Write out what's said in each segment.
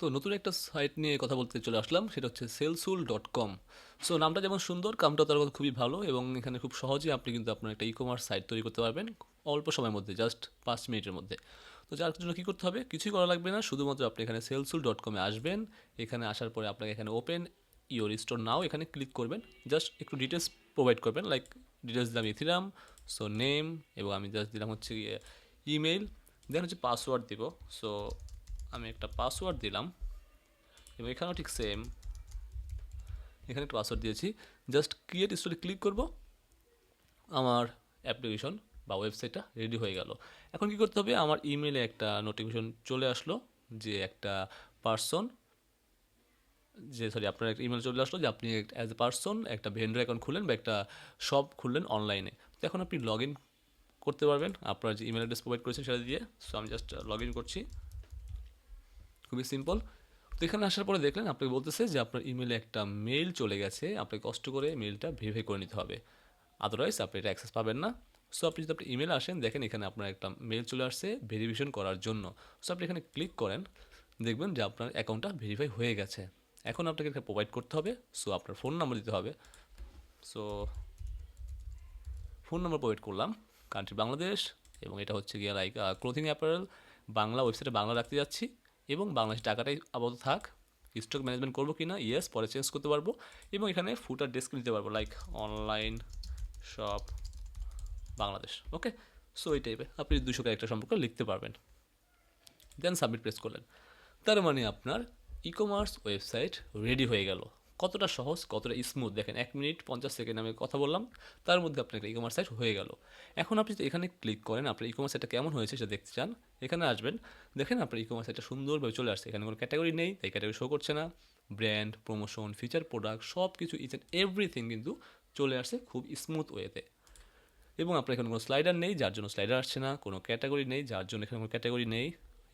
তো নতুন একটা সাইট নিয়ে কথা বলতে চলে আসলাম, সেটা হচ্ছে সেলসুল ডট কম সো নামটা যেমন সুন্দর কামটা তার কথা খুবই ভালো এবং এখানে খুব সহজেই আপনি কিন্তু আপনার একটা ই কমার্স সাইট তৈরি করতে পারবেন, অল্প সময়ের মধ্যে জাস্ট পাঁচ মিনিটের মধ্যে। তো যার জন্য কী করতে হবে? কিছুই করা লাগবে না, শুধুমাত্র আপনি এখানে সেলসুল ডট কমে আসবেন, এখানে আসার পরে আপনাকে এখানে ওপেন ইওর স্টোর নাও এখানে ক্লিক করবেন জাস্ট একটু ডিটেলস প্রোভাইড করবেন লাইক ডিটেলস দিলাম ইথিরাম সো নেম এবং আমি জাস্ট দিলাম হচ্ছে ইমেল দেন হচ্ছে পাসওয়ার্ড দিব সো আমি একটা পাসওয়ার্ড দিলাম। এবং এখানেও ঠিক সেম এখানে একটা পাসওয়ার্ড দিয়েছি। জাস্ট ক্রিয়েট স্টোরে ক্লিক করব। আমার অ্যাপ্লিকেশন বা ওয়েবসাইটটা রেডি হয়ে গেল। এখন কি করতে হবে? আমার ইমেলে একটা নোটিফিকেশন চলে আসলো যে একটা পার্সন যে সরি আপনার একটা ইমেল চলে আসলো যে আপনি অ্যাজ এ পার্সন একটা ভেন্ডার অ্যাকাউন্ট খুললেন বা একটা শপ খুললেন অনলাইনে তো এখন আপনি লগ ইন করতে পারবেন। আপনার যে ইমেল অ্যাড্রেস প্রোভাইড করেছেন সেটা দিয়ে। সো আমি জাস্ট লগ ইন করছি। খুবই সিম্পল তো এখানে আসার পরে দেখলেন, আপনাকে বলতেছে যে আপনার ইমেলে একটা মেইল চলে গেছে, আপনাকে কষ্ট করে মেলটা ভেরিফাই করে নিতে হবে। আদারওয়াইজ আপনি এটা অ্যাক্সেস পাবেন না। সো আপনি যদি আপনি ইমেল আসেন, দেখেন এখানে আপনার একটা মেল চলে আসছে ভেরিফিকেশন করার জন্য। সো আপনি এখানে ক্লিক করেন, দেখবেন যে আপনার অ্যাকাউন্টটা ভেরিফাই হয়ে গেছে। এখন আপনাকে এটা প্রোভাইড করতে হবে। সো আপনার ফোন নাম্বার দিতে হবে। সো ফোন নাম্বার প্রোভাইড করলাম কান্ট্রি বাংলাদেশ এবং এটা হচ্ছে গিয়ে লাইক ক্লোথিং অ্যাপারেল বাংলা ওয়েবসাইটে বাংলা রাখতে যাচ্ছি। এবং বাংলাদেশ টাকাটাই আপাতত থাক। স্টক ম্যানেজমেন্ট করব কি না ইয়েস পরে চেঞ্জ করতে পারব। এবং এখানে ফুটার ডেস্ক নিতে পারব like online shop Bangladesh. Okay so এই টাইপে আপনি দুশো ক্যারেক্টার সম্পর্কে লিখতে পারবেন। দেন সাবমিট প্রেস করলেন। তার মানে আপনার ই কমার্স ওয়েবসাইট রেডি হয়ে গেল। কতটা সহজ, কতটা স্মুথ দেখেন, এক মিনিট পঞ্চাশ সেকেন্ড আমি কথা বললাম, তার মধ্যে আপনার একটা ই সাইট হয়ে গেল। এখন আপনি যদি এখানে ক্লিক করেন, আপনার ই কমার্স সাইটটা কেমন হয়েছে সেটা দেখতে চান, এখানে আসবেন। দেখেন, আপনার ই কমার্স সাইটটা সুন্দরভাবে চলে আসছে। এখানে কোনো ক্যাটাগরি নেই, তাই ক্যাটাগরি শো করছে না। ব্র্যান্ড প্রমোশন ফিচার প্রোডাক্ট সব কিছু ইচ অ্যান্ড এভরিথিং কিন্তু চলে আসছে খুব স্মুথ ওয়েতে এবং আপনার এখানে কোনো স্লাইডার নেই, যার জন্য স্লাইডার আসছে না, কোনো ক্যাটাগরি নেই, যার জন্য এখানে কোনো ক্যাটাগরি নেই।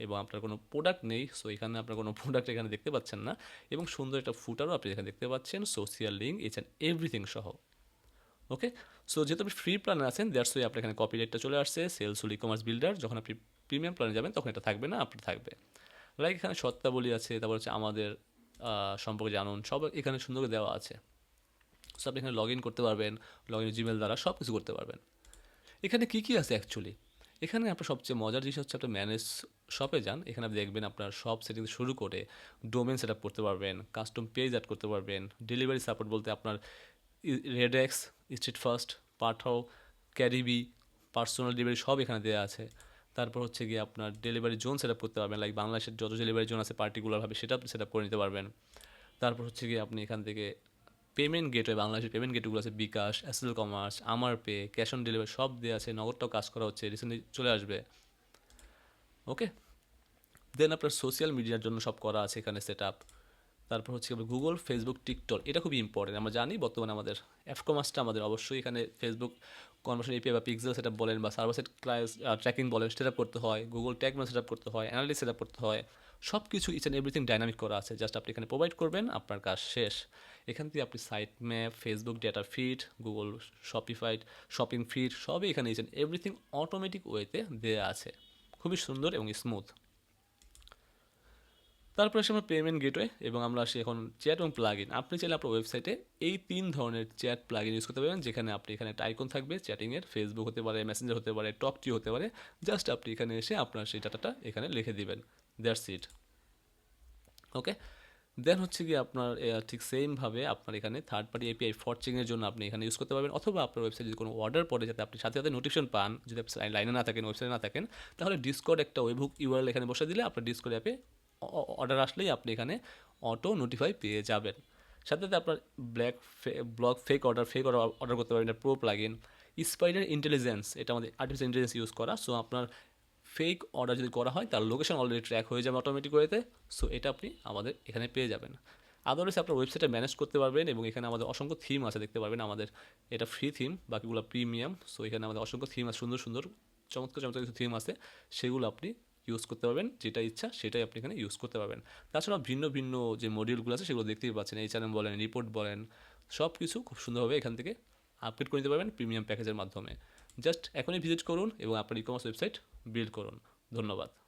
এবং আপনার কোনো প্রোডাক্ট নেই সো এখানে আপনার কোনো প্রোডাক্ট এখানে দেখতে পাচ্ছেন না। এবং সুন্দর একটা ফুটারও আপনি এখানে দেখতে পাচ্ছেন social link each and everything সহ। ওকে সো যেহেতু আপনি ফ্রি প্ল্যানে আছেন দ্যাটস ওয়ে আপনার এখানে কপিরাইটটা চলে আসছে সেলস ই কমার্স বিল্ডার যখন আপনি প্রিমিয়াম প্ল্যানে যাবেন, তখন এটা থাকবে না, আপনার থাকবে। লাইক এখানে সত্তাবলী আছে, তারপর হচ্ছে আমাদের সম্পর্কে জানুন, সব এখানে সুন্দর করে দেওয়া আছে। সো আপনি এখানে লগ ইন করতে পারবেন লগ ইন জিমেল দ্বারা সব কিছু করতে পারবেন। এখানে কী কী আছে অ্যাকচুয়ালি এখানে আপনার সবচেয়ে মজার জিনিস হচ্ছে আপনার ম্যানেজ শপে যান, এখানে আপনি দেখবেন আপনার সব সেটিং শুরু করে ডোমেন সেট আপ করতে পারবেন কাস্টম পেজ অ্যাড করতে পারবেন ডেলিভারি সাপোর্ট বলতে আপনার RedX Steadfast Pathao Carrybee personal delivery সব এখানে দেওয়া আছে। তারপর হচ্ছে গিয়ে আপনার ডেলিভারি জোন সেট আপ করতে পারবেন লাইক বাংলাদেশের যত ডেলিভারি জোন আছে পার্টিকুলারভাবে সেটা সেট আপ করে নিতে পারবেন। তারপর হচ্ছে গিয়ে আপনি এখান থেকে পেমেন্ট গেটওয়ে বাংলাদেশের পেমেন্ট গেটগুলো আছে bKash SSLCommerz aamarPay cash on delivery সব দেওয়া আছে। নগদটাও কাজ করা হচ্ছে রিসেন্টলি চলে আসবে। ওকে দেন আপনার সোশ্যাল মিডিয়ার জন্য সব করা আছে এখানে সেট আপ তারপর হচ্ছে গুগল ফেসবুক টিকটক এটা খুবই ইম্পর্টেন্ট আমরা জানি বর্তমানে আমাদের অ্যাপ কমার্সটা আমাদের অবশ্যই এখানে ফেসবুক কনভার্সন এপিআই বা পিক্সেল সেট আপ বলেন বা সার্ভার সেট ক্লাস ট্র্যাকিং বলেন সেট আপ করতে হয়। গুগল ট্যাগ সেট আপ করতে হয় অ্যানালিস সেট আপ করতে হয়। সব কিছু ইচ অ্যান্ড এভরিথিং ডাইনামিক করা আছে। জাস্ট আপনি এখানে প্রোভাইড করবেন, আপনার কাজ শেষ। এখান থেকে আপনি site map Facebook data feed Google শপিফাইড shopping feed সবই এখানে অ্যান্ড এভরিথিং অটোমেটিক ওয়েতে দেওয়া আছে। খুবই সুন্দর এবং স্মুথ তারপরে আসে আমরা পেমেন্ট গেটওয়ে এবং আমরা আসি এখন চ্যাট এবং প্লাগ ইন আপনি চাইলে আপনার ওয়েবসাইটে এই তিন ধরনের চ্যাট প্লাগ ইন ইউজ করতে পারবেন, যেখানে আপনি এখানে একটা আইকন থাকবে চ্যাটিংয়ের ফেসবুক হতে পারে মেসেঞ্জার হতে পারে টক টি হতে পারে। জাস্ট আপনি এখানে এসে আপনার সেই ডাটাটা এখানে লিখে দিবেন। দ্যাটস ইট ওকে দেন হচ্ছে কি আপনার ঠিক সেমভাবে আপনার এখানে থার্ড পার্টি এপিআই ফরচিংয়ের জন্য আপনি এখানে ইউজ করতে পারবেন। অথবা আপনার ওয়েবসাইটে যদি কোনো অর্ডার পড়ে যাতে আপনি সাথে সাথে নোটিফিকেশন পান, যদি লাইনে না থাকেন ওয়েবসাইটে না থাকেন, তাহলে ডিসকোড একটা ওয়েবুক ইউআরএল এখানে বসে দিলে আপনার ডিসকোড অ্যাপে অর্ডার আসলেই আপনি এখানে অটো নোটিফাই পেয়ে যাবেন। সাথে সাথে আপনার black block fake order fake order order করতে পারবেন pro plugin spider intelligence এটা আমাদের আর্টিফিশিয়াল ইন্টেলিজেন্স ইউজ করা। সো আপনার ফেক অর্ডার যদি করা হয়, তার লোকেশন অলরেডি ট্র্যাক হয়ে যাবে অটোমেটিক ওয়েতে সো এটা আপনি আমাদের এখানে পেয়ে যাবেন। আদারওয়াইজ আপনার ওয়েবসাইটে ম্যানেজ করতে পারবেন এবং এখানে আমাদের অসংখ্য থিম আছে, দেখতে পারবেন আমাদের। এটা ফ্রি থিম বাকিগুলো প্রিমিয়াম সো এখানে আমাদের অসংখ্য থিম আছে, সুন্দর সুন্দর, চমৎকার চমৎকার কিছু থিম আছে। সেগুলো আপনি ইউজ করতে পারবেন, যেটা ইচ্ছা, সেটাই আপনি এখানে ইউজ করতে পারবেন। তাছাড়া ভিন্ন ভিন্ন যে মডিউলগুলো আছে, সেগুলো দেখতেই পাচ্ছেন। এই চ্যানেল বলেন রিপোর্ট বলেন সব কিছু খুব সুন্দরভাবে এখান থেকে আপডেট করে নিতে পারবেন প্রিমিয়াম প্যাকেজের মাধ্যমে। জাস্ট এখনই ভিজিট করুন এবং আপনার ই কমার্স ওয়েবসাইট বিল্ড করুন। ধন্যবাদ।